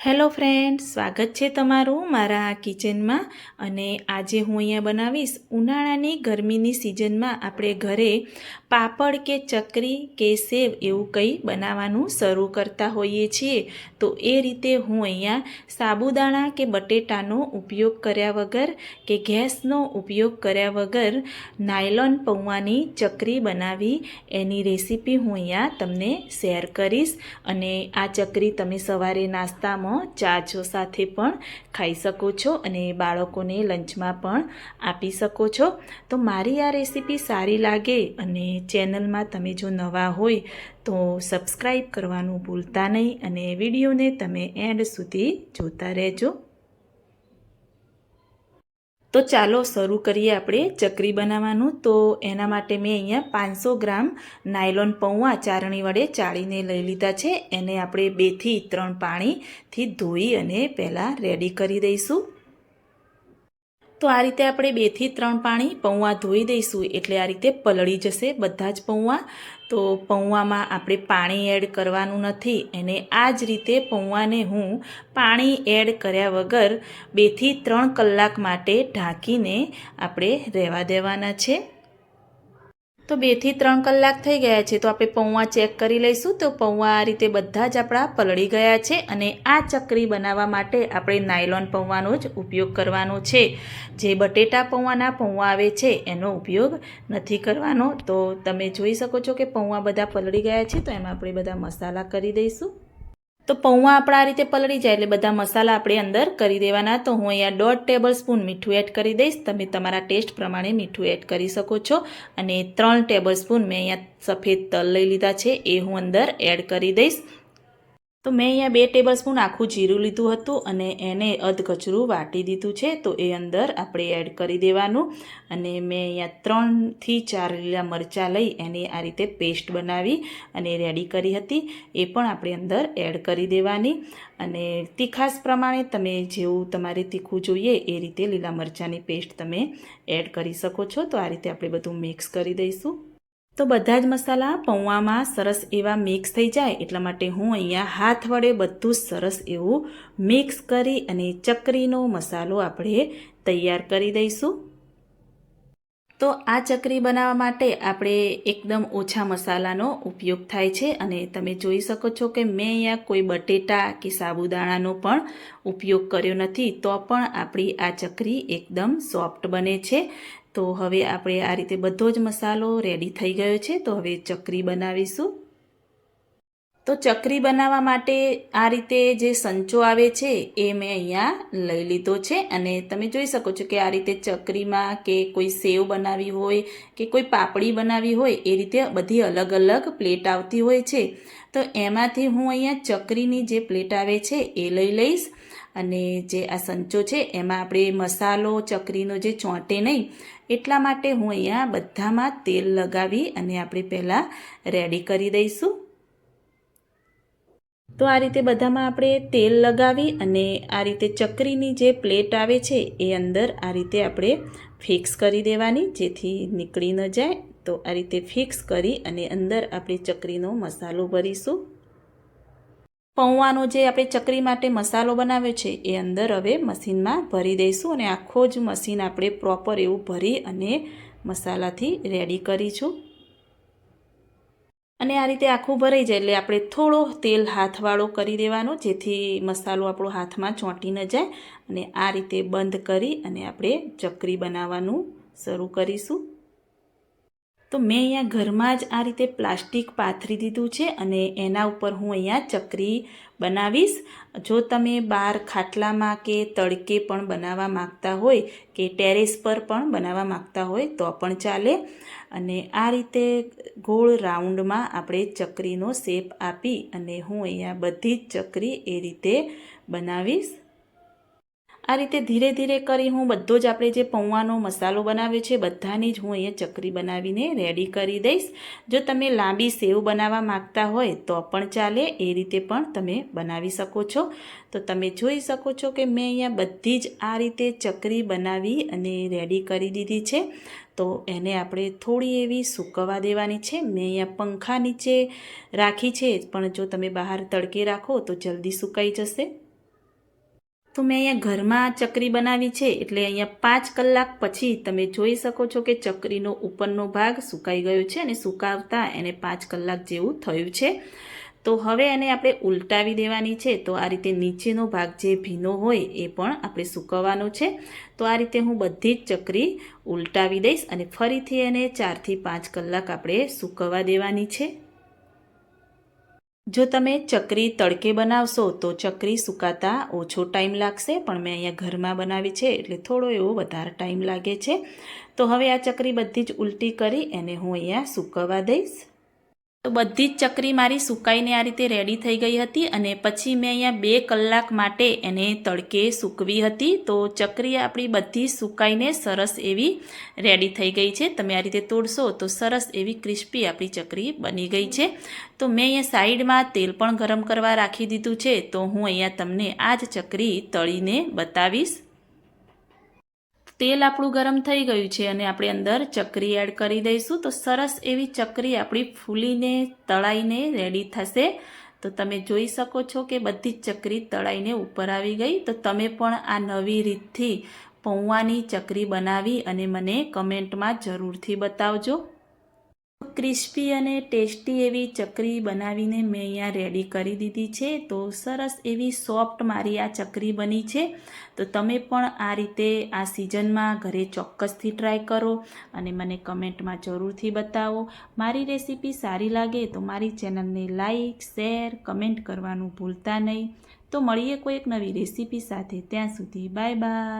Hello friend સ્વાગત છે તમારું મારા કિચનમાં અને આજે હું અહીંયા બનાવીશ ઉનાળાની ગરમીની સિઝનમાં આપણે ઘરે પાપડ કે ચકરી કે સેવ એવું કંઈ બનાવવાનું શરૂ કરતા હોઈએ છીએ. તો એ રીતે હું અહીંયા સાબુદાણા કે બટેટાનો ઉપયોગ કર્યા વગર કે ગેસનો ઉપયોગ કર્યા વગર નાયલોન પૌવાની ચકરી બનાવી એની રેસીપી હું અહીંયા તમને શેર કરીશ. અને આ ચકરી તમે સવારે નાસ્તામાં ચાચો સાથે પણ ખાઈ શકો છો અને બાળકોને લંચમાં પણ આપી શકો છો. તો મારી આ રેસીપી સારી લાગે અને ચેનલમાં તમે જો નવા હોય તો સબસ્ક્રાઈબ કરવાનું ભૂલતા નહીં અને વિડીયોને તમે એન્ડ સુધી જોતા રહેજો. તો ચાલો શરૂ કરીએ આપણે ચકરી બનાવવાનું. તો એના માટે મેં અહીંયા પાંચસો ગ્રામ નાયલોન પૌવા ચારણી વડે ચાળીને લઈ લીધા છે. એને આપણે બેથી ત્રણ પાણીથી ધોઈ અને પહેલાં રેડી કરી દઈશું. તો આ રીતે આપણે બેથી ત્રણ પાણી પૌવા ધોઈ દઈશું. એટલે આ રીતે પલળી જશે બધા જ પૌવા તો પૌવામાં આપણે પાણી એડ કરવાનું નથી. અને આ જ રીતે પૌવાને હું પાણી એડ કર્યા વગર બેથી ત્રણ કલાક માટે ઢાંકીને આપણે રહેવા દેવાના છે. તો બેથી ત્રણ કલાક થઈ ગયા છે, તો આપણે પૌવા ચેક કરી લઈશું. તો પૌવા આ રીતે બધા જ આપણા પલળી ગયા છે અને આ ચકરી બનાવવા માટે આપણે નાયલોન પૌવાનો જ ઉપયોગ કરવાનો છે. જે બટેટા પૌવાના પૌવા આવે છે, એનો ઉપયોગ નથી કરવાનો. તો તમે જોઈ શકો છો કે પૌવા બધા પલળી ગયા છે, તો એમાં આપણે બધા મસાલા કરી દઈશું. તો પૌવા આપણા આ રીતે પલળી જાય એટલે બધા મસાલા આપણે અંદર કરી દેવાના. તો હું અહીંયા દોઢ ટેબલ સ્પૂન મીઠું એડ કરી દઈશ. તમે તમારા ટેસ્ટ પ્રમાણે મીઠું એડ કરી શકો છો. અને ત્રણ ટેબલ સ્પૂન મેં અહીંયા સફેદ તલ લઈ લીધા છે, એ હું અંદર એડ કરી દઈશ. તો મેં અહીંયા બે ટેબલ સ્પૂન આખું જીરું લીધું હતું અને એને અધકચરું વાટી દીધું છે. તો એ અંદર આપણે એડ કરી દેવાનું અને મેં અહીંયા ત્રણથી ચાર લીલા મરચાં લઈ એની આ રીતે પેસ્ટ બનાવી અને રેડી કરી હતી. એ પણ આપણે અંદર એડ કરી દેવાની. અને તીખાસ પ્રમાણે તમે જેવું તમારે તીખું જોઈએ એ રીતે લીલા મરચાંની પેસ્ટ તમે એડ કરી શકો છો. તો આ રીતે આપણે બધું મિક્સ કરી દઈશું. તો બધા જ મસાલા પૌવામાં સરસ એવા મિક્સ થઈ જાય એટલા માટે હું અહીંયા હાથ વડે બધું સરસ એવું મિક્સ કરી અને ચકરીનો મસાલો આપણે તૈયાર કરી દઈશું. તો આ ચકરી બનાવવા માટે આપણે એકદમ ઓછા મસાલાનો ઉપયોગ થાય છે અને તમે જોઈ શકો છો કે મેં અહીંયા કોઈ બટેટા કે સાબુદાણાનો પણ ઉપયોગ કર્યો નથી તો પણ આપણી આ ચકરી એકદમ સોફ્ટ બને છે તો હવે આપણે આ રીતે બધો જ મસાલો રેડી થઈ ગયો છે. તો હવે ચકરી બનાવીશું. તો ચકરી બનાવવા માટે આ રીતે જે સંચો આવે છે, એ મેં અહીંયા લઈ લીધો છે. અને તમે જોઈ શકો છો કે આ રીતે ચકરીમાં કે કોઈ સેવ બનાવી હોય, કે કોઈ પાપડી બનાવી હોય, એ રીતે બધી અલગ અલગ પ્લેટ આવતી હોય છે. તો એમાંથી હું અહીંયા ચકરીની જે પ્લેટ આવે છે, એ લઈ લઈશ. અને જે આ સંચો છે, એમાં આપણે મસાલો, ચકરીનો જે ચોંટે નહીં, એટલા માટે હું અહીંયા બધામાં તેલ લગાવી અને આપણે પહેલાં રેડી કરી દઈશું. તો આ રીતે બધામાં આપણે તેલ લગાવી અને આ રીતે ચકરીની જે પ્લેટ આવે છે, એ અંદર આ રીતે આપણે ફિક્સ કરી દેવાની. જેથી નીકળી ન જાય. તો આ રીતે ફિક્સ કરી અને અંદર આપણે ચકરીનો મસાલો ભરીશું. પૌવાનો જે આપણે ચકરી માટે મસાલો બનાવ્યો છે, એ અંદર હવે મશીનમાં ભરી દઈશું અને આખો જ મશીન આપણે પ્રોપર એવું ભરી અને મસાલાથી રેડી કરીશું. અને આ રીતે આખું ભરાઈ જાય એટલે આપણે થોડો તેલ હાથવાળો કરી દેવાનો, જેથી મસાલો આપણો હાથમાં ચોંટી ન જાય. અને આ રીતે બંધ કરી અને આપણે ચકરી બનાવવાનું શરૂ કરીશું. તો મેં અહીંયા ઘરમાં જ આ રીતે પ્લાસ્ટિક પાથરી દીધું છે અને એના ઉપર હું અહીંયા ચકરી બનાવીશ. જો તમે બહાર ખાટલામાં કે તડકે પણ બનાવવા માગતા હોય કે ટેરેસ પર પણ બનાવવા માગતા હોય તો પણ ચાલે. અને આ રીતે ગોળ રાઉન્ડમાં આપણે ચકરીનો શેપ આપી અને હું અહીંયા બધી જ ચકરી એ રીતે બનાવીશ. આ રીતે ધીરે ધીરે કરી હું બધો જ આપણે જે પૌવાનો મસાલો બનાવ્યો છે, બધાની જ હું અહીંયા ચકરી બનાવીને રેડી કરી દઈશ. જો તમે લાંબી સેવ બનાવવા માગતા હોય તો પણ ચાલે, એ રીતે પણ તમે બનાવી શકો છો. તો તમે જોઈ શકો છો કે મેં અહીંયા બધી જ આ રીતે ચકરી બનાવી અને રેડી કરી દીધી છે. તો એને આપણે થોડી એવી સૂકવવા દેવાની છે. મેં અહીંયા પંખા નીચે રાખી છે, પણ જો તમે બહાર તડકે રાખો તો જલ્દી સુકાઈ જશે. તો મેં અહીંયા ઘરમાં ચકરી બનાવી છે એટલે અહીંયા પાંચ કલાક પછી તમે જોઈ શકો છો કે ચકરીનો ઉપરનો ભાગ સુકાઈ ગયો છે અને સુકાવતા એને પાંચ કલાક જેવું થયું છે. તો હવે એને આપણે ઉલટાવી દેવાની છે. તો આ રીતે નીચેનો ભાગ જે ભીનો હોય એ પણ આપણે સૂકવવાનો છે. તો આ રીતે હું બધી જ ચકરી ઉલટાવી દઈશ અને ફરીથી એને ચારથી પાંચ કલાક આપણે સૂકવવા દેવાની છે. જો તમે ચકરી તડકે બનાવશો તો ચકરી સુકાતા ઓછો ટાઈમ લાગશે, પણ મેં અહીંયા ઘરમાં બનાવી છે એટલે થોડો એવો વધારે ટાઈમ લાગે છે. તો હવે આ ચકરી બધી જ ઉલટી કરી, એને હું અહીંયા સૂકવવા દઈશ. તો બધી જ ચકરી મારી સુકાઈને આ રીતે રેડી થઈ ગઈ હતી અને પછી મેં અહીંયા બે કલાક માટે એને તડકે સૂકવી હતી. તો ચકરી આપણી બધી સુકાઈને સરસ એવી રેડી થઈ ગઈ છે. તમે આ રીતે તોડશો તો સરસ એવી ક્રિસ્પી આપણી ચકરી બની ગઈ છે. તો મેં અહીંયા સાઈડમાં તેલ પણ ગરમ કરવા રાખી દીધું છે. તો હું અહીંયા તમને આ જ ચકરી તળીને બતાવીશ. તેલ આપણું ગરમ થઈ ગયું છે અને આપણે અંદર ચકરી એડ કરી દઈશું. તો સરસ એવી ચકરી આપણી ફૂલીને, તળાઈને રેડી થશે. તો તમે જોઈ શકો છો કે બધી જ ચકરી તળાઈને ઉપર આવી ગઈ. તો તમે પણ આ નવી રીતથી પૌવાની ચકરી બનાવી અને મને કમેન્ટમાં જરૂરથી બતાવજો. ક્રિસ્પી અને ટેસ્ટી એવી ચકરી બનાવીને મેં અહીંયા રેડી કરી દીધી છે. તો સરસ એવી સોફ્ટ મારી આ ચકરી બની છે. તો તમે પણ આ રીતે આ સિઝનમાં ઘરે ચોક્કસથી ટ્રાય કરો અને મને કમેન્ટમાં જરૂરથી બતાવો. મારી રેસીપી સારી લાગે તો મારી ચેનલને લાઈક શેર કમેન્ટ કરવાનું ભૂલતા નહીં. તો મળીએ કોઈ એક નવી રેસીપી સાથે. ત્યાં સુધી બાય બાય